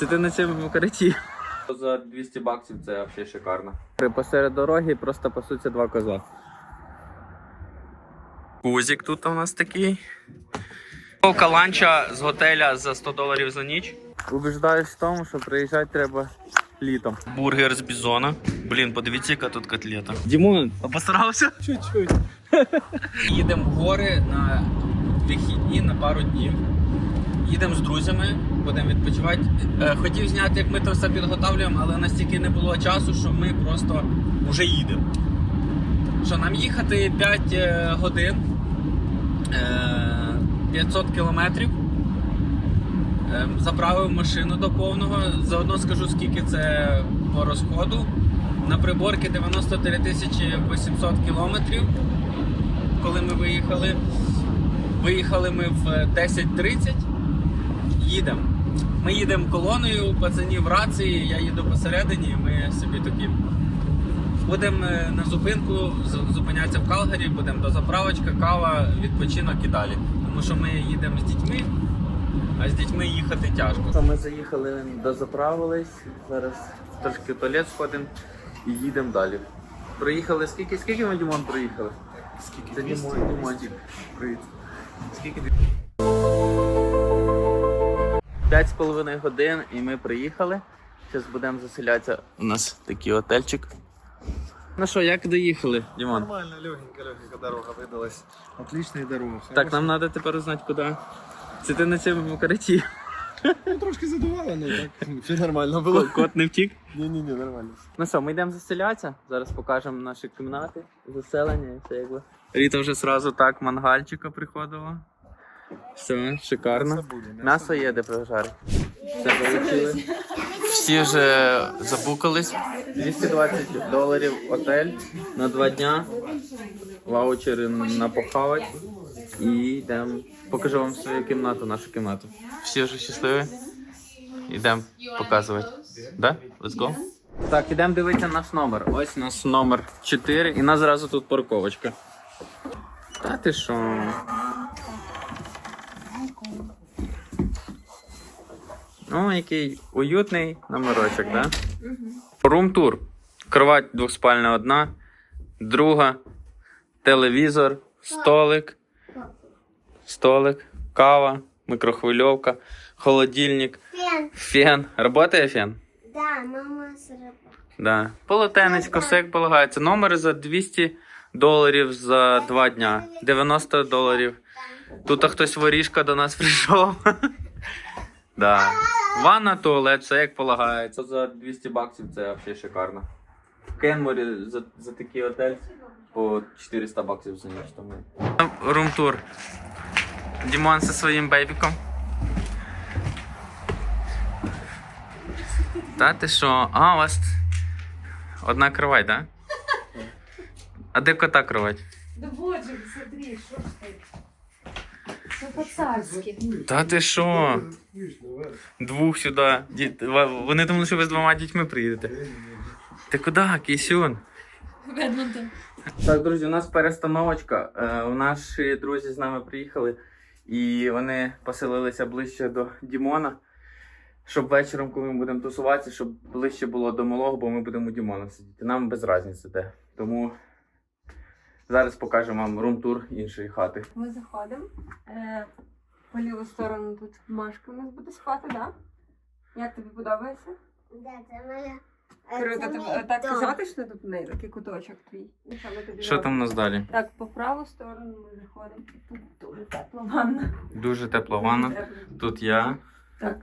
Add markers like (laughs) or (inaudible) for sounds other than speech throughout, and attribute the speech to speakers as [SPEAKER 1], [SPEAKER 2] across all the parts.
[SPEAKER 1] Це ти на цьому укриті. За 200 баксів це взагалі шикарно. Посеред дороги просто пасуться два козла. Кузик тут у нас такий. Каланча з готеля за 100 доларів за ніч. Убіждаюсь в тому, що приїжджати треба літом. Бургер з бізона. Блін, подивіться, яка тут котлета. Дімон, а постарався?
[SPEAKER 2] Чуть-чуть. (laughs)
[SPEAKER 1] Їдемо в гори на вихідні на пару днів. Їдемо з друзями, будемо відпочивати. Е, Хотів зняти, як ми то все підготовлюємо, але настільки не було часу, що ми просто вже їдемо. Що нам їхати 5 е, годин, е, 500 кілометрів. Е, Заправив машину до повного. Заодно скажу, скільки це по розходу. На приборки 93 тисячі 800 кілометрів коли ми виїхали. Виїхали ми в 10.30. Їдемо. Ми їдемо колоною, пацанів рації, я їду посередині, ми собі такі. Будемо е, на зупинку, зупинятися в Калгарі, будемо до заправочка, кава, відпочинок і далі. Тому що ми їдемо з дітьми, а з дітьми їхати тяжко. Ми заїхали, дозаправились, зараз трошки в туалет сходимо і їдемо далі. Проїхали скільки? Скільки ми Дімон проїхали? Скільки? Це Дімон, Дімончик. Привіт. Скільки ти? П'ять з половиною годин і ми приїхали. Зараз будемо заселятися. У нас такий отельчик. Ну що, як доїхали, Дімон?
[SPEAKER 2] Нормально, легенько, легенько дорога выдалась. Отличная дорога.
[SPEAKER 1] Так, нам треба тепер узнати, куди. Це ти на цьому укриті.
[SPEAKER 2] Ну, трошки задувало, но так (laughs) все нормально было.
[SPEAKER 1] Кот- не втік.
[SPEAKER 2] Не-не-не, нормально.
[SPEAKER 1] Ну що, ми йдемо заселятися. Зараз покажемо наші кімнати, заселення і все якби. Ріта вже сразу так мангальчика приходила. Все, шикарно. М'ясо є де прожарити. Все получили. Всі вже забукались. 220 доларів отель на два дня. Ваучери на похавать. І йдемо. Покажу вам свою кімнату, нашу кімнату. Всі вже щасливі. Йдемо показувати. Да? Let's go. Так, ідемо дивитися наш номер. Ось у нас номер 4 і у нас зразу тут парковочка. Та ти що? Ну, який уютний номерочок, да? Рум-тур. Кровать двохспальна одна, друга, телевізор, столик, столик, кава, микрохвильовка, холодильник,
[SPEAKER 3] Фен.
[SPEAKER 1] фен. Работає фен?
[SPEAKER 3] Да, мама сработала.
[SPEAKER 1] Да. Полотенечко, все полагається. Номер за 200 доларів за два дня. 90 доларів. Тут хтось воріжка до нас прийшов. (laughs) да. Ванна, туалет, все як полагається. За 200 баксів це взагалі шикарно. В Кенморі за, за такий отель по 400 баксів за ніч. Тому. Румтур. Дімон зі своїм бейбіком. Та ти що? А, у вас одна кровать, да? (laughs) А де кота кровать?
[SPEAKER 4] Да вот же, смотри, что ж ты.
[SPEAKER 1] Та ти що? Двох сюди. Діт... Вони думали, що ви з двома дітьми приїдете. Ти куди, Кісюн? Так, друзі, у нас перестановочка. Е, у наші друзі з нами приїхали і вони поселилися ближче до Дімона. Щоб вечором, коли ми будемо тусуватися, щоб ближче було до малого, бо ми будемо у Дімона сидіти. Нам без різниці де. Тому зараз покажемо вам рум-тур іншої хати.
[SPEAKER 4] Ми заходимо. Е, по ліву сторону тут Машка у нас буде спати, да? Як тобі подобається?
[SPEAKER 3] Да, це моя.
[SPEAKER 4] Круто, ти так казати, що тут в неї такий куточок твій. Ну, Що
[SPEAKER 1] там у нас далі?
[SPEAKER 4] Так, по праву сторону ми заходимо. Тут дуже тепла ванна.
[SPEAKER 1] Дуже тепла ванна. Тут я,
[SPEAKER 4] Так.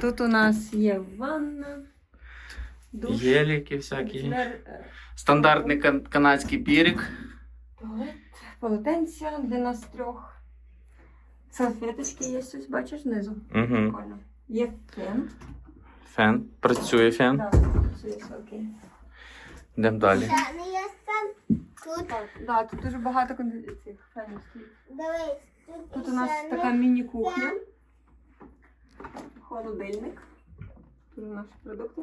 [SPEAKER 4] Тут у нас є ванна. Душ.
[SPEAKER 1] геліки всякі.
[SPEAKER 4] е,
[SPEAKER 1] Стандартний канадський берег.
[SPEAKER 4] Туалет, полотенця для нас трьох. Салфеточки є ось, бачиш, знизу.
[SPEAKER 1] Угу.
[SPEAKER 4] Прикольно. Є фен.
[SPEAKER 1] Фен. Працює фен.
[SPEAKER 4] Так, це є окей.
[SPEAKER 1] Йдемо далі.
[SPEAKER 3] Та, не я там. Тут.
[SPEAKER 4] Так, да, тут дуже багато кондицій фенів стоїть.
[SPEAKER 3] Дивись. Тут,
[SPEAKER 4] Тут у нас
[SPEAKER 3] ще
[SPEAKER 4] така
[SPEAKER 3] не-
[SPEAKER 4] міні-кухня. Холодильник. Тут наші продукти.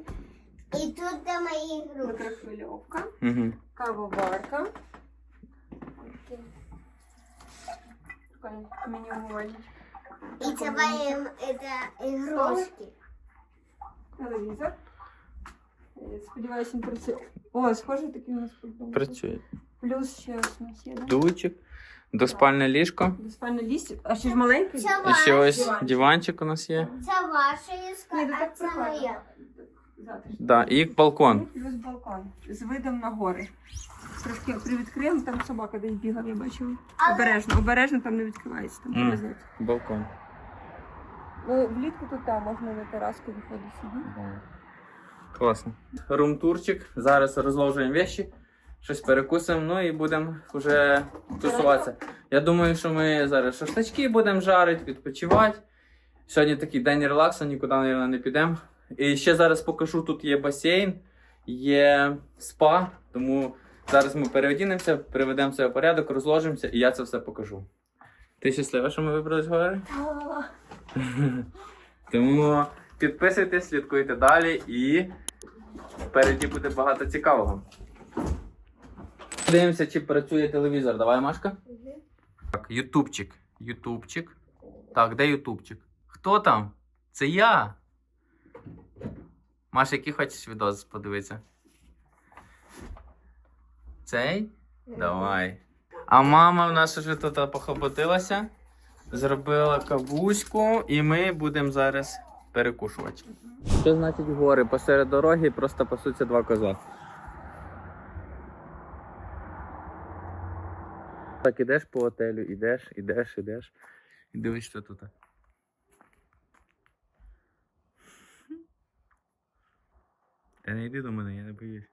[SPEAKER 3] І тут де мої ігрушки.
[SPEAKER 4] Микрохвильовка.
[SPEAKER 1] Угу.
[SPEAKER 4] Кавоварка. Прикольно. Міні-умивальник.
[SPEAKER 3] І це це, ігрушки.
[SPEAKER 4] телевізор. Сподіваюся, він працює. О, схоже, такий у нас тут.
[SPEAKER 1] Працює.
[SPEAKER 4] Плюс ще ось у нас є, да?
[SPEAKER 1] Дувчик, двоспальне ліжко.
[SPEAKER 4] Спальне ліс. А ще ж маленький?
[SPEAKER 3] Це
[SPEAKER 1] І ще ось
[SPEAKER 4] Диванчик.
[SPEAKER 1] у нас є.
[SPEAKER 3] Це ваша іска,
[SPEAKER 4] ну
[SPEAKER 3] а
[SPEAKER 4] так
[SPEAKER 3] це
[SPEAKER 4] прикольно.
[SPEAKER 3] моя.
[SPEAKER 4] Затишно.
[SPEAKER 1] Да, і балкон.
[SPEAKER 4] Плюс балкон. З видом на гори. Трошки привідкрили, там собака десь бігав, я бачила. Обережно, обережно там не відкривається. Там
[SPEAKER 1] Мгм.
[SPEAKER 4] повезуть.
[SPEAKER 1] Балкон.
[SPEAKER 4] Ну, влітку тут там можна на тераску виходити сидіти.
[SPEAKER 1] Класно. Румтурчик. Зараз розложуємо вещі, щось перекусимо, ну і будемо вже тусуватися. Я думаю, що ми зараз шашлички будемо жарити, відпочивати. Сьогодні такий день релаксу, нікуди, мабуть, не підемо. І ще зараз покажу, тут є басейн, є спа, тому зараз ми переодінемося, приведемо себе в порядок, розложимося і я це все покажу. Ти щаслива, що ми вибрались гори? Тому підписуйтесь, слідкуйте далі і впереді буде багато цікавого. Дивимося, чи працює телевізор. Давай, Машка. Так, Ютубчик. Ютубчик. Так, де Ютубчик? Хто там? Це я. Маша, який хочеш відос подивитися? Цей? Давай. А мама в нас вже тут похоботилася, зробила кавуську, і ми будемо зараз перекушувати. Що значить гори? Посеред дороги просто пасуться два козла. Так, ідеш по отелю, ідеш, ідеш, ідеш. І дивись, що тут. Та не йди до мене, я не боюсь.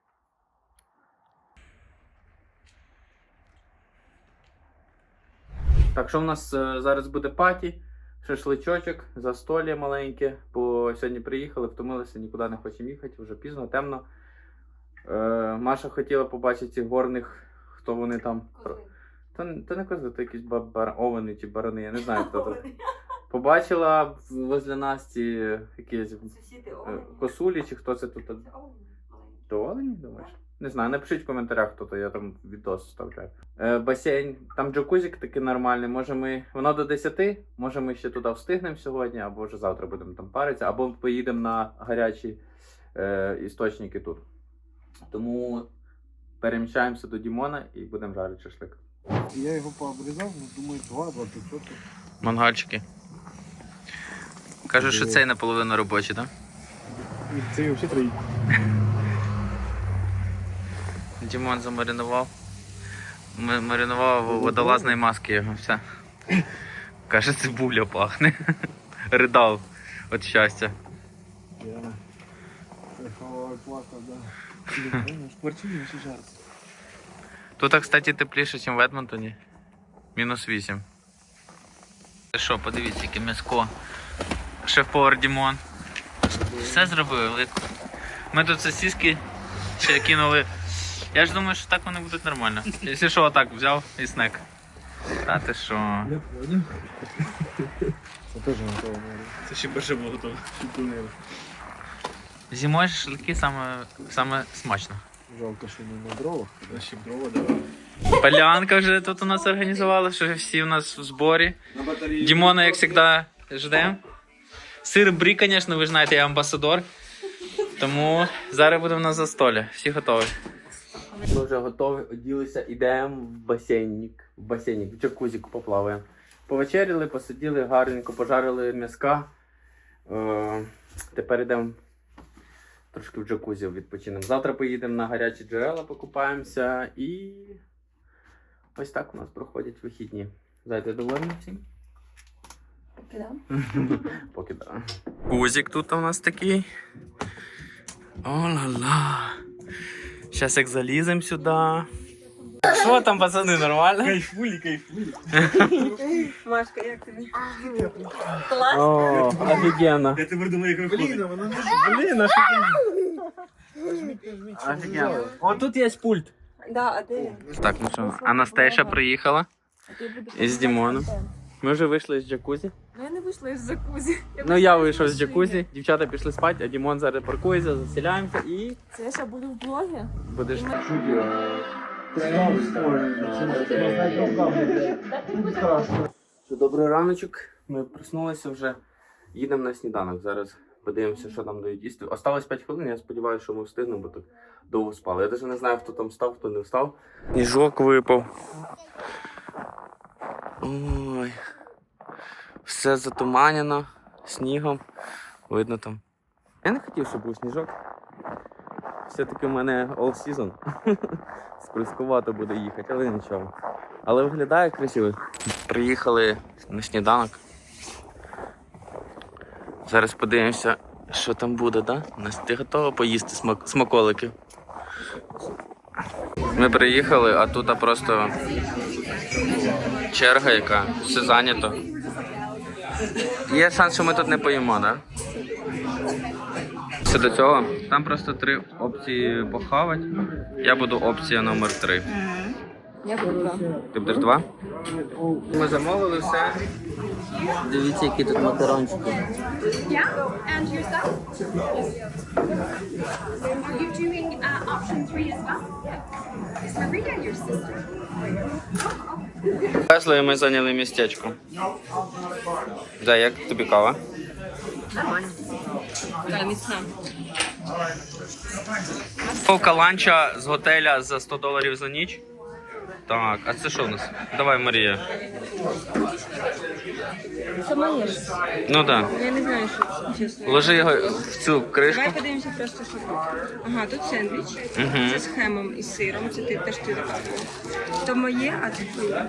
[SPEAKER 1] Так, що в нас е, зараз буде паті, шашличочок, застолля маленьке, бо сьогодні приїхали, втомилися, нікуди не хочемо їхати, вже пізно, темно. Е, Маша хотіла побачити цих горних, хто вони там. Та, та не козли, то якісь ба- бар... овени чи барани, я не знаю, хто то. Побачила возле нас ці якісь
[SPEAKER 4] Сусіди
[SPEAKER 1] е, косулі, чи хто це тут. То олені, думаєш? Не знаю, напишіть в коментарях, хто то, я там відос вставляю. Е, басейн, там джакузик такий нормальний. Може ми. Воно до 10, може ми ще туди встигнемо сьогодні, або вже завтра будемо там паритися, або поїдемо на гарячі е, істочники тут. Тому переміщаємося до Дімона і будемо жарити шашлик.
[SPEAKER 2] Я його пообрізав, ну, думаю, 2-25.
[SPEAKER 1] Мангальчики. Кажуть, що цей наполовину робочий, так?
[SPEAKER 2] Це взагалі троїть. (laughs)
[SPEAKER 1] Дімон замаринував. Маринував водолазної маски його. Все. Каже, цибуля пахне. (laughs) Ридав від щастя. (laughs)
[SPEAKER 2] Жарко.
[SPEAKER 1] Тут, кстати, тепліше, ніж в Едмонтоні. Мінус 8. Що, подивіться, яке м'яско. Шеф-повар Дімон. Все зробив велико. Ми тут сосиски ще кинули. Я ж думаю, що так вони будуть нормально. Якщо що, отак взяв і снек. Та ти що?
[SPEAKER 2] Я. Це теж готово.
[SPEAKER 5] Це ще перше було готово.
[SPEAKER 2] Шукунер.
[SPEAKER 1] Зимою шашлики саме, саме смачно.
[SPEAKER 2] Жалко, що не на дровах.
[SPEAKER 5] А ще б дрова давали.
[SPEAKER 1] Полянка вже тут у нас організувала, що всі у нас в зборі. Дімона, як завжди, ждемо. Сир брі, звісно, ви ж знаєте, я амбасадор. Тому зараз будемо на застолі. Всі готові. Ми вже готові, оділися, йдемо в басейнік. В басейнік, в джакузик поплаваємо. Повечеряли, посиділи, гарненько пожарили м'яска. Е, тепер йдемо трошки в джакузі відпочинемо. Завтра поїдемо на гарячі джерела, покупаємося і ось так у нас проходять вихідні. Зайде довольні всім? (laughs) Поки да. Гузик тут у нас такий. О-ла-ла. Зараз як заліземо сюди. Що там, пацани, нормально?
[SPEAKER 5] Кайфулі, кайфулі. (laughs)
[SPEAKER 4] Машка, як тобі? Клас.
[SPEAKER 1] О, офігенно.
[SPEAKER 5] Я тепер думаю, як виходить.
[SPEAKER 2] Блін, вона не
[SPEAKER 1] Блін, а Офігенно. О, тут є пульт.
[SPEAKER 4] Да, а де він?
[SPEAKER 1] Так, ну що, Анастейша приїхала
[SPEAKER 4] А ти будеш
[SPEAKER 1] із Дімоном. Ми вже вийшли з джакузі.
[SPEAKER 4] Ну я не вийшла із джакузі.
[SPEAKER 1] Ну я вийшов з джакузі, дівчата пішли спати, а Дімон зараз паркується, заселяємося і
[SPEAKER 4] Це я ще буду в блогі.
[SPEAKER 1] будеш. Добрий раночок. Ми проснулися вже. Їдемо на сніданок. Зараз Подивимося, що там дають їсти. Осталось 5 хвилин, я сподіваюся, що ми встигнемо, бо так довго спали. Я навіть не знаю, хто там став, хто не встав. Ніжок випав. Ой. Все затуманено снігом. Видно там. Я не хотів, щоб був сніжок. Все-таки в мене all season. (laughs) Скользкувато буде їхати, але нічого. Але виглядає красиво. Приїхали на сніданок. Зараз подивимося, що там буде, да? Настя, ти готова поїсти смак... смаколики? Ми приїхали, а тут просто черга яка, все зайнято. Є шанс, що ми тут не поїмо, так? Да? Все до цього. Там просто три опції похавати. Я буду опція номер три.
[SPEAKER 4] Я буду два.
[SPEAKER 1] Ти будеш два? Ми замовили все. Дивіться, які тут макарончики.
[SPEAKER 6] Yeah, and yourself? Are you doing uh, option three as well? Is Maria your sister?
[SPEAKER 1] Везли і ми зайняли містечко. Да, як тобі кава?
[SPEAKER 4] Нормально. Да, міцна.
[SPEAKER 1] Повка ланча з готеля за 100 доларів за ніч. Так, а це що у нас? Давай, Марія.
[SPEAKER 4] Це моє ж.
[SPEAKER 1] Ну так.
[SPEAKER 4] Я не знаю, що це, чесно.
[SPEAKER 1] Ложи його в цю кришку.
[SPEAKER 4] Давай подивимося просто, що тут. Ага, тут сендвіч.
[SPEAKER 1] Мгм.
[SPEAKER 4] Це з хемом і сиром. Це ти теж ти заказував. То моє, а це твоє.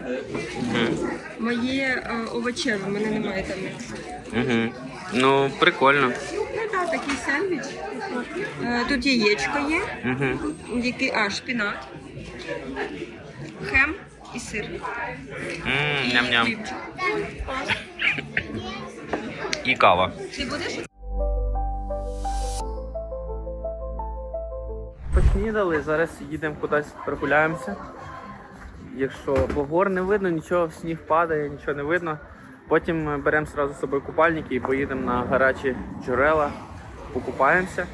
[SPEAKER 4] Моє е, овочеве, в мене немає там.
[SPEAKER 1] Угу. Ну, прикольно.
[SPEAKER 4] Ну так, такий сендвіч. Е, Тут яєчко є,
[SPEAKER 1] Угу.
[SPEAKER 4] який, а, шпінат, хем і сир.
[SPEAKER 1] М, Ням-ням.
[SPEAKER 4] хлібчик.
[SPEAKER 1] І кава.
[SPEAKER 4] Ти будеш?
[SPEAKER 1] Поснідали, зараз їдемо кудись прогуляємося. Якщо бо гор не видно, нічого, сніг падає, нічого не видно. Потім беремо одразу з собою купальники і поїдемо на гарячі джерела, покупаємося.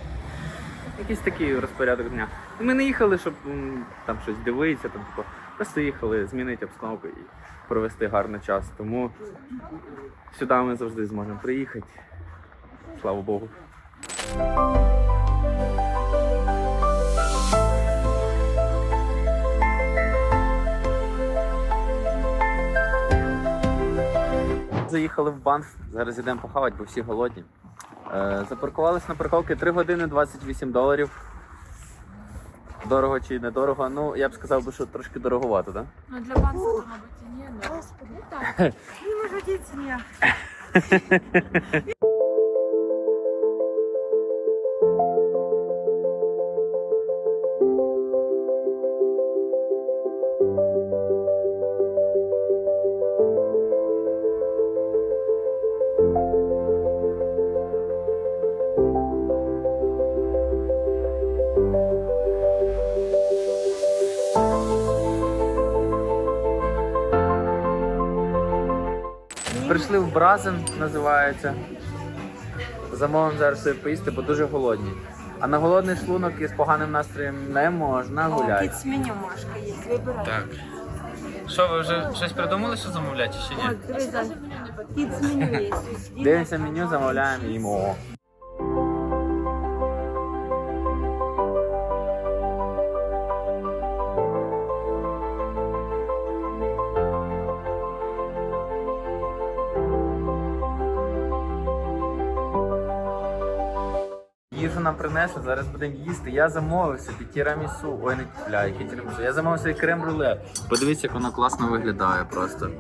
[SPEAKER 1] Якийсь такий розпорядок дня. Ми не їхали, щоб м, там щось дивитися, там, типу, просто їхали змінити обстановку і провести гарний час. Тому сюди ми завжди зможемо приїхати. Слава Богу. Заїхали в банк, зараз йдемо похавати, бо всі голодні. Е, запаркувались на парковці 3 години 28 доларів. Дорого чи недорого? Ну, я б сказав, що трошки дороговато, так?
[SPEAKER 7] Ну, для банка, мабуть, і ні, ну, господи, так.
[SPEAKER 4] Не можу діти ніяк.
[SPEAKER 1] Прийшли в Бразен, називається. Замовимо зараз собі поїсти, бо дуже голодні. А на голодний шлунок із поганим настроєм не можна гуляти.
[SPEAKER 4] Кіт меню Машка є, вибирати.
[SPEAKER 1] Так. Що, ви вже щось придумали, що замовляти чи ні?
[SPEAKER 4] Меню є. (laughs)
[SPEAKER 1] Дивимося меню, замовляємо і їмо. Принесли, зараз будемо їсти. Я замовив собі тірамісу. Ой, не бля, яке тірамісу. Я замовив собі крем-бруле. Подивіться, як воно класно виглядає просто.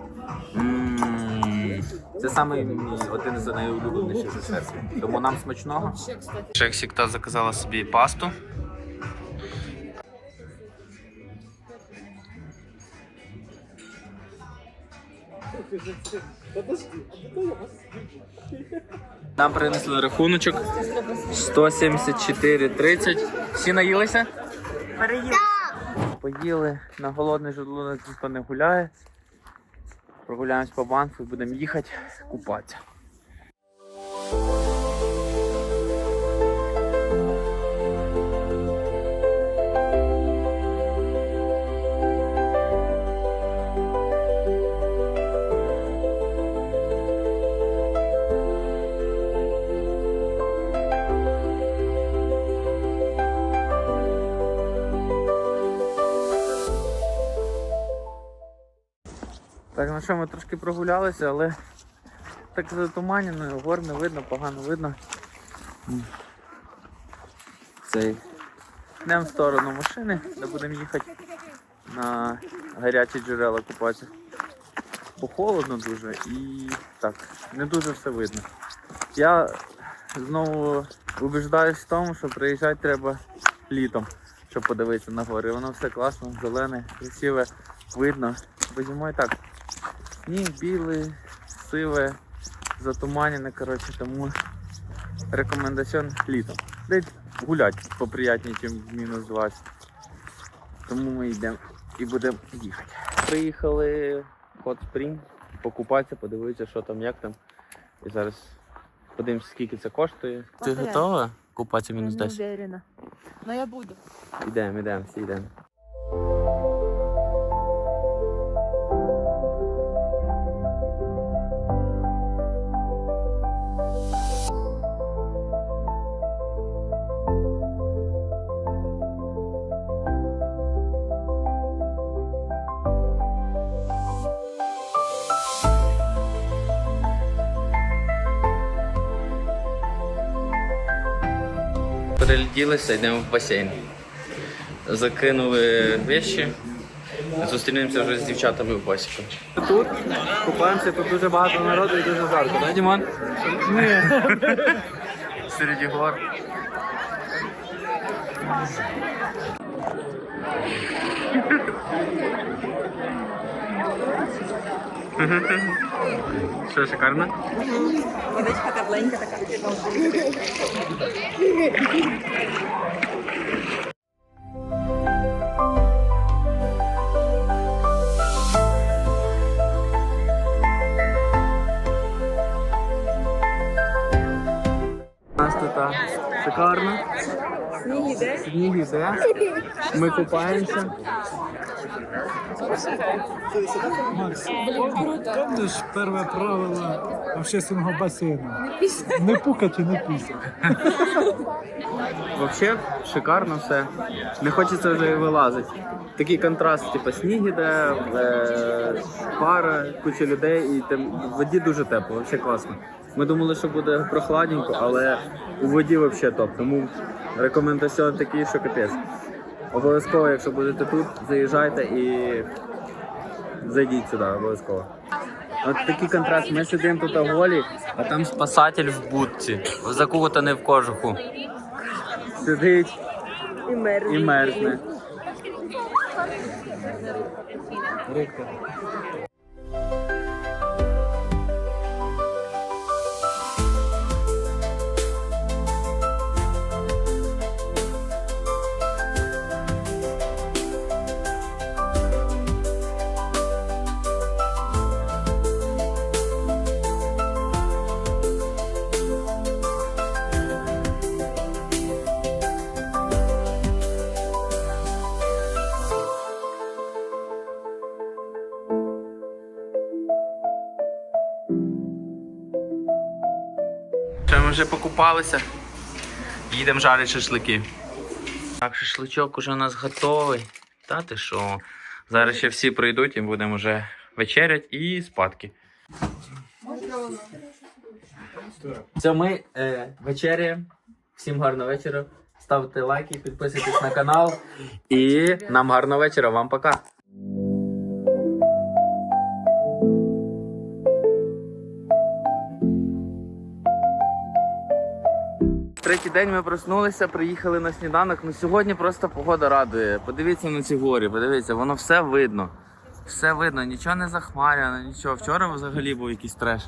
[SPEAKER 1] Це саме мій один з найулюбленіших десертів. Тому нам смачного. Шексік та заказала собі пасту. Нам принесли рахуночок 174,30. Всі наїлися?
[SPEAKER 4] Переїли.
[SPEAKER 1] Поїли на голодний желудок ніхто не гуляє. Прогуляємось по банку і будемо їхати купатися. Так, ну що, ми трошки прогулялися, але так затуманено, гор не видно, погано видно. Цей. Йдемо в сторону машини, де будемо їхати на гарячі джерела купатися. Бо холодно дуже і так, не дуже все видно. Я знову убіждаюсь в тому, що приїжджати треба літом, щоб подивитися на гори. Воно все класно, зелене, красиве, видно. Бо зимою так. Сніг білий, сиве, затуманене, коротше, тому рекомендаціон літом. Десь гулять поприятніше, ніж в мінус 20. Тому ми йдемо і будемо їхати. Приїхали в Hot Spring, покупатися, подивитися, що там, як там. І зараз подивимося, скільки це коштує. Ти готова купатися мінус 10?
[SPEAKER 7] уверена. Но я буду.
[SPEAKER 1] Йдемо, йдемо, всі йдемо. Перелетілися, йдемо в басейн. Закинули вещі. Зустрінемося вже з дівчатами в басіку. Тут купаємося, тут дуже багато народу і дуже жарко, так, Дімон? Ні. Серед гор. Що, шикарно?
[SPEAKER 4] Водичка тепленька така.
[SPEAKER 1] У нас тут шикарно.
[SPEAKER 4] Сніг іде.
[SPEAKER 1] Сніг іде. Ми купаємося.
[SPEAKER 8] Помнишь первое правило общественного бассейна? Не пукать и не писать.
[SPEAKER 1] Вообще шикарно все. Не хочеться вже і вилазити. Такий контраст, типу, сніг іде, е, пара, куча людей і тем, в воді дуже тепло, взагалі класно. Ми думали, що буде прохладненько, але у воді взагалі топ. Тому рекомендаціон такий, що капець. Обов'язково, якщо будете тут, заїжджайте і зайдіть сюди, обов'язково. От такий контраст. Ми сидимо тут голі, а там спасатель в будці, закутаний в кожуху. Сидить
[SPEAKER 4] І мерзне.
[SPEAKER 1] і мерзне. Що вже покупалися. Їдемо жарити шашлики. Так, шашличок уже у нас готовий. Та ти що? Зараз ще всі прийдуть і будемо вже вечерять і спадки. Це ми е, вечеряємо. Всім гарного вечора. Ставте лайки, підписуйтесь на канал. І нам гарного вечора. Вам пока. Третій день ми проснулися, приїхали на сніданок. Ну сьогодні просто погода радує. Подивіться на ці горі, подивіться, воно все видно. Все видно, нічого не захмаряно, нічого. Вчора взагалі був якийсь треш.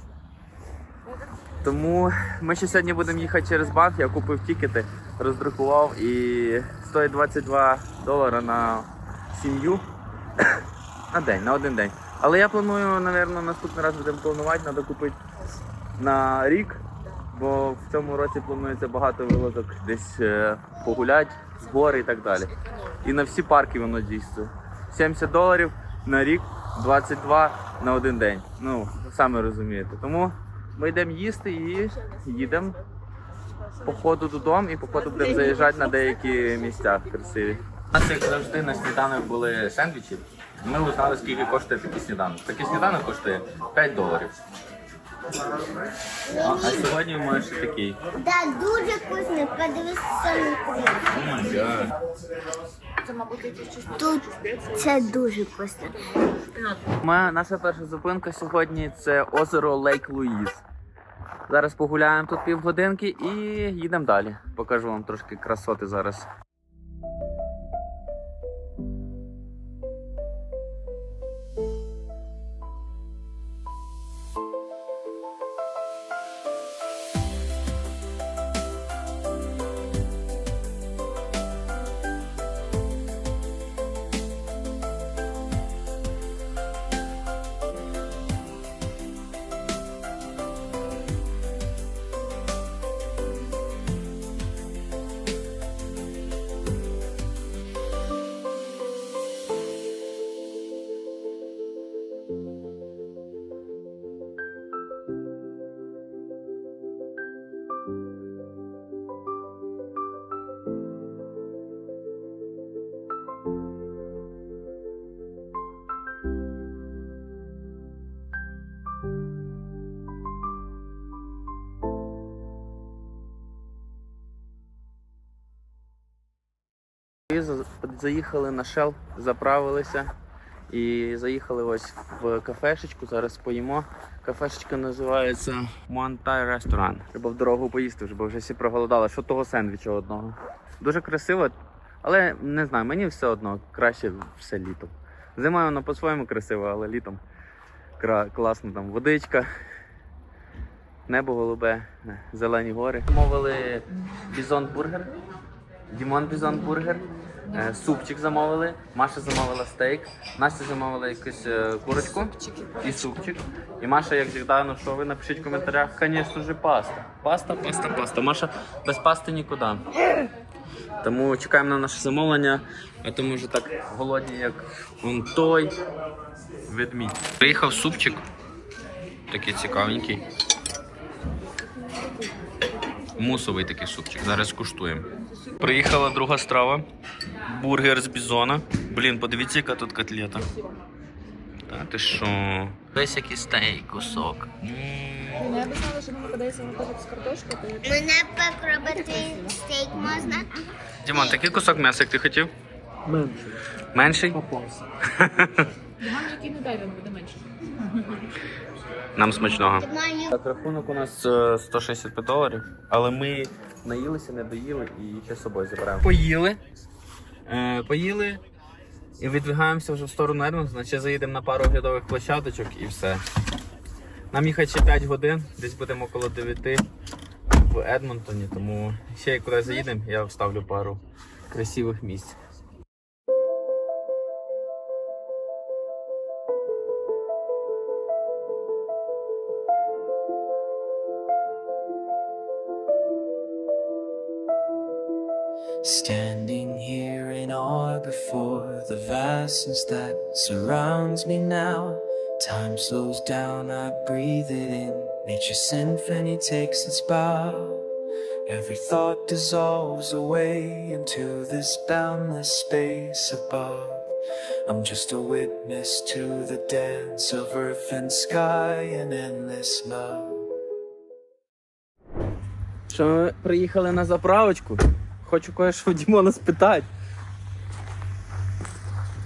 [SPEAKER 1] Тому ми ще сьогодні будемо їхати через банк. Я купив тікети, роздрукував і стоїть 22 долара на сім'ю (coughs) на день, на один день. Але я планую, напевно, наступний раз будемо планувати, треба купити на рік, бо в цьому році планується багато вилазок десь е, погулять, з гори і так далі. І на всі парки воно дійсно. 70 доларів на рік, 22 на один день. Ну, самі розумієте. Тому ми йдемо їсти і їдемо по ходу додому і по ходу будемо заїжджати на деякі місця красиві. У нас, як завжди, на сніданок були сендвічі. Ми узнали, скільки коштує такий сніданок. Такий сніданок коштує 5 доларів. А, а сьогодні ще такий.
[SPEAKER 3] Да, дуже не купив.
[SPEAKER 1] О май гад.
[SPEAKER 3] Тут це дуже вкусно.
[SPEAKER 1] Моя наша перша зупинка сьогодні це озеро Лейк Луїз. Зараз погуляємо тут півгодинки і їдемо далі. Покажу вам трошки красоти зараз. Заїхали на Shell, заправилися і заїхали ось в кафешечку. Зараз поїмо. Кафешечка називається Монтай Ресторан. Треба в дорогу поїсти бо вже всі проголодали. Що того сендвіча одного. Дуже красиво, але не знаю, мені все одно краще все літом. Зимою воно по-своєму красиво, але літом класно там водичка. Небо голубе, зелені гори. Мовили бізон бургер. Дімон Бізон бургер. Е, Супчик замовили, Маша замовила стейк, Настя замовила якусь е, курочку і супчик. І Маша, як завжди, ну що ви напишіть в коментарях, звісно ж, паста. Паста, паста, паста. Маша без пасти нікуди. Тому чекаємо на наше замовлення, а то ми вже так голодні, як вон той ведмідь. Приїхав супчик, такий цікавенький. Мусовий такий супчик. Зараз куштуємо. Приїхала друга страва. Бургер з бізона. Блін, подивіться, яка тут котлета. Та ти що? Весь який стейк, кусок.
[SPEAKER 7] Ну, я б знала, що мені подається на з картошкою, то
[SPEAKER 3] Мене попробувати стейк можна?
[SPEAKER 1] Дімон, такий кусок м'яса, як ти хотів?
[SPEAKER 8] Менше.
[SPEAKER 1] Менший?
[SPEAKER 8] Попався. (laughs)
[SPEAKER 7] Який не дай, він буде менше. (laughs)
[SPEAKER 1] Нам смачного. Так, рахунок у нас е, 165 доларів, але ми наїлися, не доїли і ще з собою забираємо. Поїли. Е, поїли і відвигаємося вже в сторону Едмонтона. Ще заїдемо на пару оглядових площадочок і все. Нам їхати ще 5 годин, десь будемо около 9 в Едмонтоні, тому ще як куди заїдемо, я вставлю пару красивих місць.
[SPEAKER 9] Vastness that surrounds me now. Time slows down, I breathe it in. Nature's symphony takes its bow. Every thought dissolves away into this boundless space above. I'm just a witness to the dance of earth and sky and endless love.
[SPEAKER 1] Що ми приїхали на заправочку. Хочу кое-що у Дімона спитати.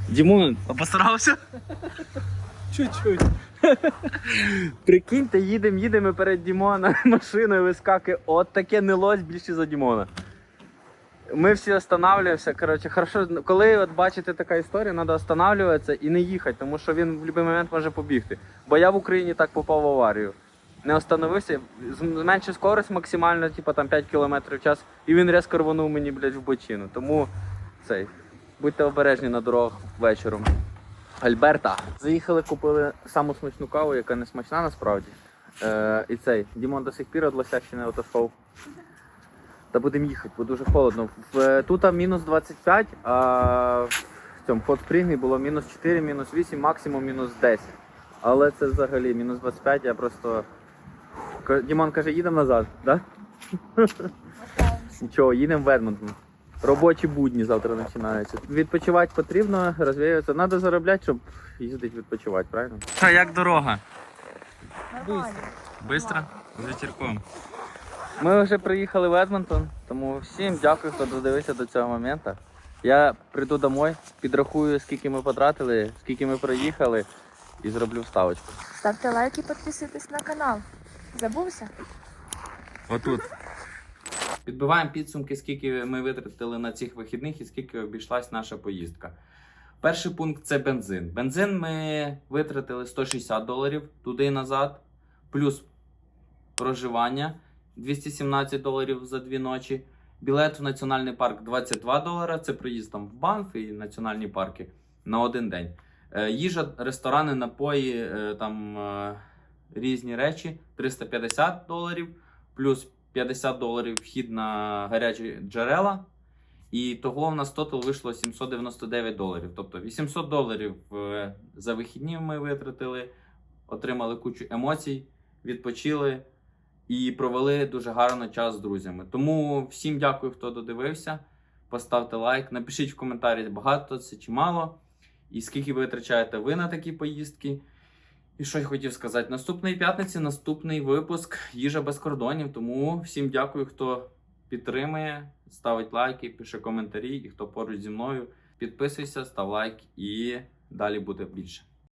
[SPEAKER 1] Дімон, постарався?
[SPEAKER 8] Чуть-чуть.
[SPEAKER 1] Прикиньте, їдемо, їдемо перед Дімона (laughs) машиною вискакує. От таке нелось більше за Дімона. Ми всі останавливаємося. Коротше, хорошо, коли от бачите така історія, треба останавливатися і не їхати, тому що він в будь-який момент може побігти. Бо я в Україні так попав в аварію. Не остановився, зменшив скорость максимально, типу там 5 км в час, і він різко рвонув мені, блядь, в бочину. Тому цей. Будьте обережні на дорогах вечором. Альберта. Заїхали, купили саму смачну каву, яка не смачна насправді. Е, і цей. Дімон до сих пір від лося ще не отошов. Та будемо їхати, бо дуже холодно. В, тут мінус 25, а в цьому Spring було мінус 4, мінус 8, максимум мінус 10. Але це взагалі мінус 25, я просто. Дімон каже, їдемо назад, так? Да? Нічого, їдемо в Едмонтон. Робочі будні завтра починаються. Відпочивати потрібно, розвіюватися. Треба заробляти, щоб їздити відпочивати, правильно? Що, як дорога? Бистро? З вечірком. Ми вже приїхали в Едмонтон, тому всім дякую, хто додивився до цього моменту. Я прийду домой, підрахую, скільки ми потратили, скільки ми проїхали, і зроблю вставочку.
[SPEAKER 7] Ставте лайк і підписуйтесь на канал. Забувся?
[SPEAKER 1] Отут. Підбиваємо підсумки, скільки ми витратили на цих вихідних і скільки обійшлась наша поїздка. Перший пункт це бензин. Бензин ми витратили 160 доларів туди і назад, плюс проживання 217 доларів за дві ночі. Білет в національний парк 22 долара. Це проїзд там в Банф і національні парки на один день. Е, Їжа, ресторани, напої, е, там е, різні речі 350 доларів, плюс 50 доларів вхід на гарячі джерела. І того в нас тотал вийшло 799 доларів. Тобто 800 доларів е, за вихідні ми витратили, отримали кучу емоцій, відпочили і провели дуже гарно час з друзями. Тому всім дякую, хто додивився. Поставте лайк, напишіть в коментарі, багато це чи мало. І скільки ви витрачаєте ви на такі поїздки. І що я хотів сказати? Наступної п'ятниці наступний випуск Їжа без кордонів. Тому всім дякую, хто підтримує, ставить лайки, пише коментарі, і хто поруч зі мною. Підписуйся, став лайк і далі буде більше.